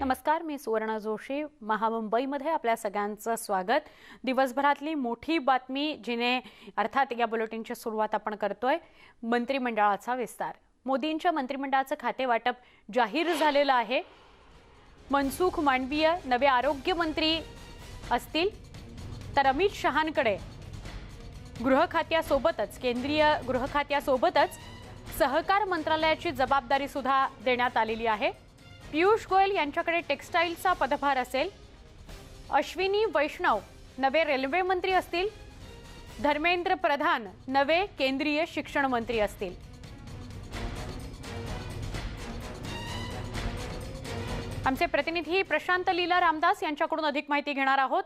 नमस्कार मी सुवर्ण जोशी महामुंबईमध्ये आपल्या सगळ्यांचं स्वागत. दिवसभरातली मोठी बातमी जिने अर्थात या बुलेटिनची सुरुवात आपण करतोय मंत्रिमंडळाचा विस्तार. मोदींच्या मंत्रिमंडळाचं खाते वाटप जाहीर झालेलं आहे. मनसुख मांडवीय नवे आरोग्यमंत्री असतील तर अमित शहांकडे गृह खात्यासोबतच केंद्रीय गृह खात्यासोबतच सहकार मंत्रालयाची जबाबदारी सुद्धा देण्यात आलेली आहे. पियुष गोयल यांच्याकडे टेक्स्टाईलचा पदभार असेल. अश्विनी वैष्णव नवे रेल्वे मंत्री असतील. धर्मेंद्र प्रधान नवे केंद्रीय शिक्षण मंत्री असतील. आमचे प्रतिनिधी प्रशांत लीला रामदास यांच्याकडून अधिक माहिती घेणार आहोत.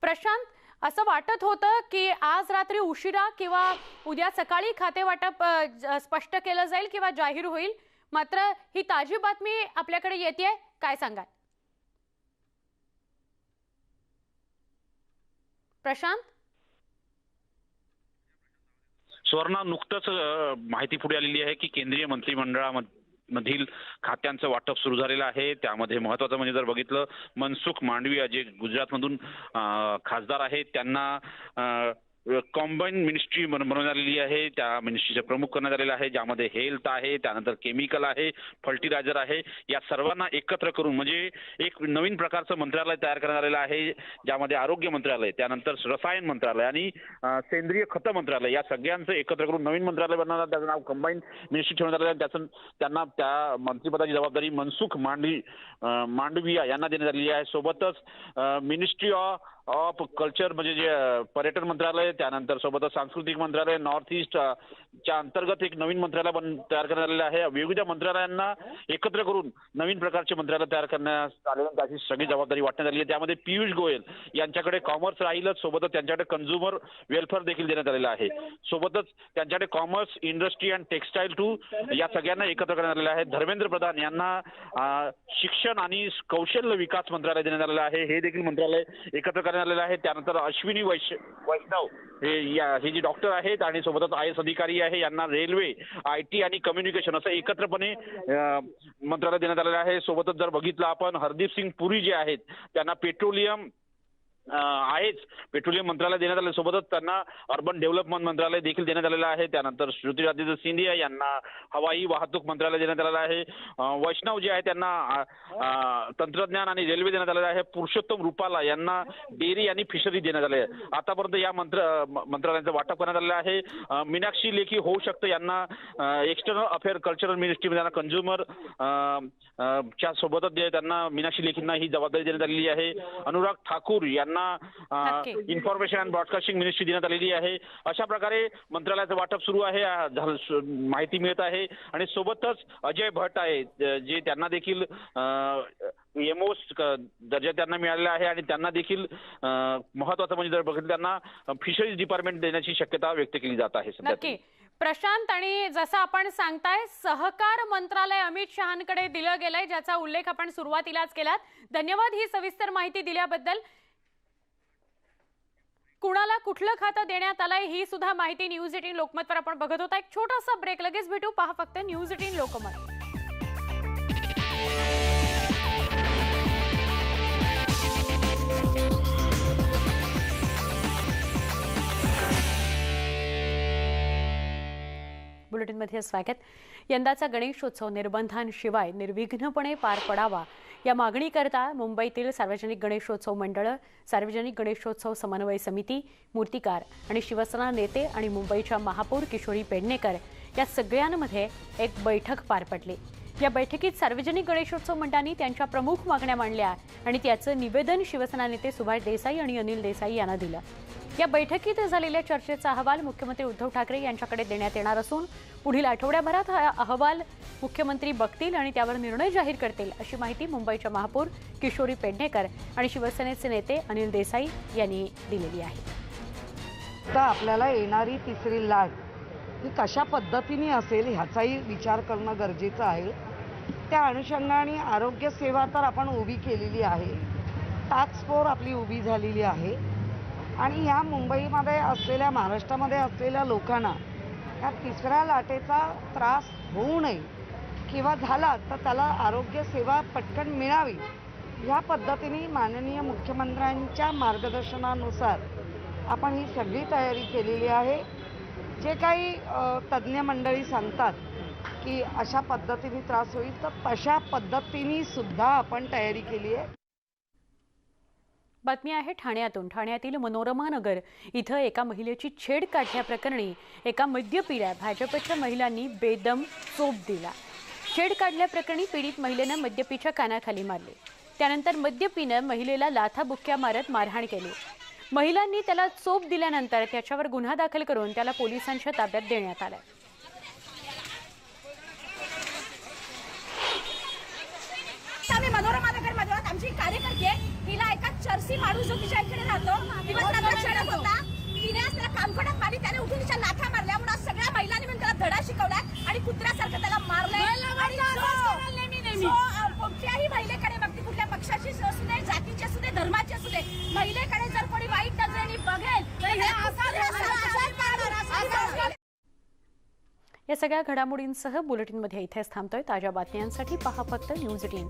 प्रशांत असं वाटत होतं की आज रात्री उशिरा किंवा उद्या सकाळी खाते वाटप स्पष्ट केलं जाईल किंवा जाहीर होईल? मात्र ही ताजी बातमी आपल्याकडे येते काय सांगाल? प्रशांत? स्वर्णा नुकतंच माहिती पुढे आलेली आहे की केंद्रीय मंत्रिमंडळामधील खात्यांचं वाटप सुरू झालेलं आहे. त्यामध्ये महत्वाचं म्हणजे जर बघितलं मनसुख मांडवी जे गुजरातमधून खासदार आहेत त्यांना कॉम्बाईन मिनिस्ट्री बनवण्यात आलेली आहे. त्या मिनिस्ट्रीचे प्रमुख करण्यात आलेलं आहे. ज्यामध्ये हेल्थ आहे त्यानंतर केमिकल आहे फर्टिलायझर आहे. या सर्वांना एकत्र करून म्हणजे एक नवीन प्रकारचं मंत्रालय तयार करण्यात आलेलं आहे ज्यामध्ये आरोग्य मंत्रालय त्यानंतर रसायन मंत्रालय आणि सेंद्रिय खतं मंत्रालय या सगळ्यांचं एकत्र करून नवीन मंत्रालय बनवणार त्याचं नाव कंबाईन मिनिस्ट्री ठेवण्यात आलेलं आहे. त्याचं त्यांना त्या मंत्रिपदाची जबाबदारी मनसुख मांडवी मांडविया यांना देण्यात आलेली आहे. सोबतच मिनिस्ट्री ऑफ ऑफ कल्चर म्हणजे जे पर्यटन मंत्रालय त्यानंतर सोबतच सांस्कृतिक मंत्रालय नॉर्थ ईस्ट च्या अंतर्गत एक नवीन मंत्रालय तयार करण्यात आलेलं आहे. विविध मंत्रालयांना एकत्र करून नवीन प्रकारचे मंत्रालय तयार करण्यात आले त्याची सगळी जबाबदारी वाटण्यात आली आहे. त्यामध्ये पियुष गोयल यांच्याकडे कॉमर्स राहीलच. सोबतच त्यांच्याकडे कन्झ्युमर वेलफेअर देखील देण्यात आलेलं आहे. सोबतच त्यांच्याकडे commerce industry and textile two या सगळ्यांना एकत्र करण्यात आलेलं आहे. धर्मेंद्र प्रधान यांना शिक्षण आणि कौशल्य विकास मंत्रालय देण्यात आलेलं आहे. हे देखील मंत्रालय एकत्र करण्यात आलेलं आहे. त्यानंतर अश्विनी वैश वैष्णव हे या हे जे डॉक्टर आहेत आणि सोबतच आय एस अधिकारी आहे यांना रेल्वे आय टी आणि कम्युनिकेशन असं एकत्रपणे मंत्रालय देण्यात आलेलं आहे. सोबतच जर बघितलं आपण हरदीप सिंग पुरी जे आहेत त्यांना पेट्रोलियम आहेच. पेट्रोलियम मंत्रालय देण्यात आलं सोबतच त्यांना अर्बन डेव्हलपमेंट मंत्रालय देखील देण्यात आलेलं आहे. त्यानंतर ज्योतिरादित्य सिंधिया यांना हवाई वाहतूक मंत्रालय देण्यात आलेलं आहे. वैष्णव जे आहे त्यांना तंत्रज्ञान आणि रेल्वे देण्यात आलेलं आहे. पुरुषोत्तम रुपाला यांना डेअरी आणि फिशरी देण्यात आले. आहे आतापर्यंत या मंत्र मंत्रालयाचं मंत्रालयांचं वाटप करण्यात आलेलं आहे. मीनाक्षी लेखी होऊ शकतं यांना एक्सटर्नल अफेअर कल्चरल मिनिस्ट्री त्यांना कन्झ्युमर च्या सोबतच जे त्यांना मीनाक्षी लेखींना ही जबाबदारी देण्यात आलेली आहे. अनुराग ठाकूर यांना नक्की. इन्फॉर्मेशन अँड ब्रॉडकास्टिंग मिनिस्ट्री देण्यात आलेली आहे. अशा प्रकारे मंत्रालयाचं वाटप सुरू आहे माहिती मिळत आहे. आणि सोबतच अजय भट आहे ज- त्यांना देखील एमओस दर्जा त्यांना मिळालेला आहे. आणि त्यांना देखील महत्वाचं म्हणजे जर बघितलं त्यांना फिशरीज डिपार्टमेंट देण्याची शक्यता व्यक्त केली जात आहे नक्की. प्रशांत आणि जसं आपण सांगताय सहकार मंत्रालय अमित शहांकडे दिलं गेलंय ज्याचा उल्लेख आपण सुरुवातीलाच केलात. धन्यवाद ही सविस्तर माहिती दिल्याबद्दल. कुणाला कुठलं खातं देण्यात आलंय ही सुद्धा माहिती न्यूज एटीन लोकमतवर आपण बघत होता. एक छोटासा ब्रेक लगेच भेटू. पहा फक्त न्यूज एटीन लोकमत. बातम्यांमध्ये स्वागत. यंदाचा गणेशोत्सव निर्बंधांशिवाय निर्विघ्नपणे पार पडावा. या मागणीकरता मुंबईतील सार्वजनिक गणेशोत्सव मंडळं सार्वजनिक गणेशोत्सव समन्वय समिती मूर्तिकार आणि शिवसेना नेते आणि मुंबईच्या महापौर किशोरी पेडणेकर या सगळ्यांमध्ये एक बैठक पार पडली. या बैठकीत सार्वजनिक गणेशोत्सव मंडळांनी त्यांच्या प्रमुख मागण्या मांडल्या आणि त्याचं निवेदन शिवसेना नेते सुभाष देसाई आणि अनिल देसाई यांना दिलं. या बैठकीत झालेल्या चर्चेचा अहवाल मुख्यमंत्री उद्धव ठाकरे यांच्याकडे देण्यात येणार असून पुढील आठवड्याभरात हा अहवाल मुख्यमंत्री बघतील आणि त्यावर निर्णय जाहीर करतील अशी माहिती मुंबईच्या महापौर किशोरी पेडणेकर आणि शिवसेनेचे नेते अनिल देसाई यांनी दिलेली आहे. तर आपल्याला येणारी तिसरी लाट ही कशा पद्धतीने असेल ह्याचाही विचार करणं गरजेचं आहे. त्या अनुषंगाने आरोग्य सेवा तर आपण उभी केलेली आहे. टास्क फोर्स आपली उभी झालेली आहे. आणि ह्या मुंबईमध्ये असलेल्या महाराष्ट्रामध्ये असलेल्या लोकांना या तिसऱ्या लाटेचा त्रास होऊ नये किंवा झाला तर त्याला आरोग्य सेवा पटकन मिळावी ह्या पद्धतीने माननीय मुख्यमंत्र्यांच्या मार्गदर्शनानुसार आपण ही सगळी तयारी केलेली आहे. जे काही तज्ज्ञ मंडळी सांगतात की अशा पद्धतीने त्रास होईल तर तशा पद्धतीने सुद्धा आपण तयारी केली आहे. बातमी आहे ठाण्यातून. ठाण्यातील मनोरमा नगर इथं एका महिलेची छेड काढल्याप्रकरणी एका मद्यपिढ्या भाजपच्या महिलांनी बेदम चोप दिला. छेड काढल्याप्रकरणी पीडित महिलेनं मद्यपीच्या कानाखाली मारले. त्यानंतर मद्यपीनं महिलेला लाथाबुक्क्या मारत मारहाण केली. महिलांनी त्याला चोप दिल्यानंतर त्याच्यावर गुन्हा दाखल करून त्याला पोलिसांच्या ताब्यात देण्यात आलाय आम्ही मनोरमा नगरमध्ये आहोत आमची कार्यकर्ती आहे तिला एका चर्सी माणूस जो तिच्या इकडे राहतो दिवसरात्र चढत होता तिने आज त्याला कानफटात मारली त्याने उठून तिच्या लाथा मारल्या. म्हणून आज सगळ्या महिलांनी म्हणून त्याला धडा शिकवलाय आणि कुत्र्यासारखं त्याला मारलंय. कोणत्याही महिलेकडे मग ती कुठल्या पक्षाची असू दे जातीची असू दे धर्माची असू दे महिलेकडे जर कोणी वाईट नजरेने बघेल तर हे असं या सगळ्या घडामोडींसह बुलेटिनमध्ये इथेच थांबतोय ताज्या बातम्यांसाठी पहा फक्त न्यूज एटीन